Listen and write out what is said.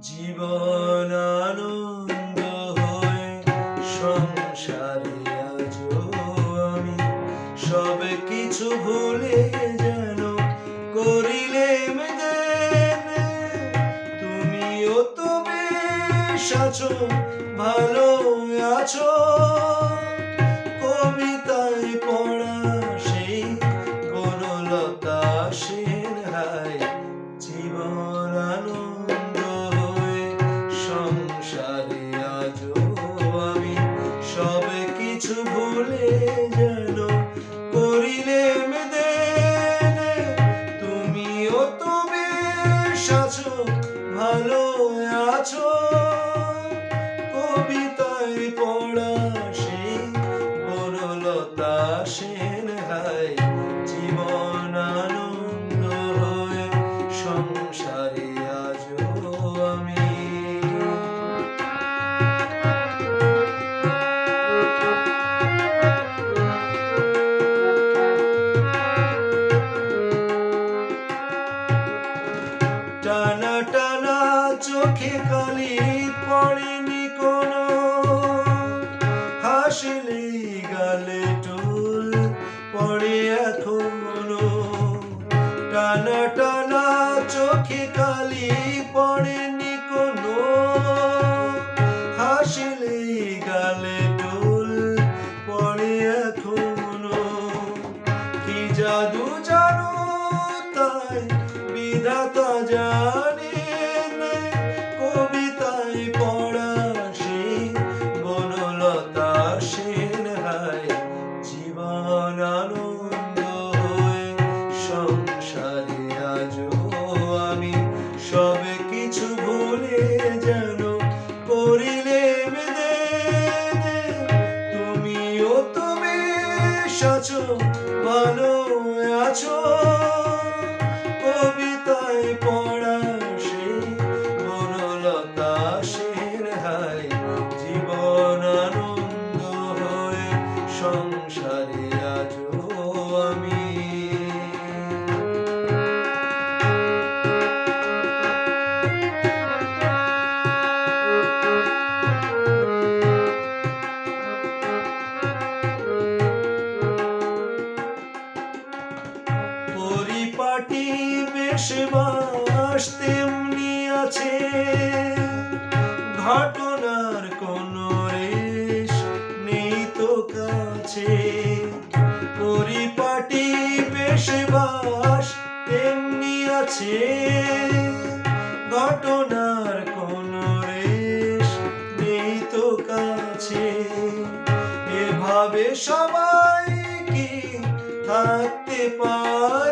জীবন আনন্দ হয়ে, সংসারে আজ আমি। সব কিছু ভুলে যেন করিলে তুমিও তো বেশ আছো ভালো আছো। যেন করিলে মেদেন তুমিও তো বেশ ভালো আছো। কবিতায় পড়া সেই বনলতা সেন হায়, জীবন আনন্দ হয়ে, সংসারে আমি। টানা টানা চোখে কালি পড়েনি কোনো। হাসিলি গালে টুল পড়ে এখনও। টানা টানা চোখে কালি বিধাতা জানেন, কবিতায় পড়া সেই বনলতা সেন হায়, জীবন আনন্দ হয়ে সংসারে আজও আমি। সব কিছু ভুলে যেন করিলে তুমিও তো বেশ ভালো আছো। পরিপাটি বেশবাস তেমনি আছে। ঘটনার কোন রেশ নেই তো কাছে। পরিপাটি বেশবাস তেমনি আছে। ঘটনার কোন রেশ নেই তো কাছে। এভাবে সবাই কি থাকতে পারেন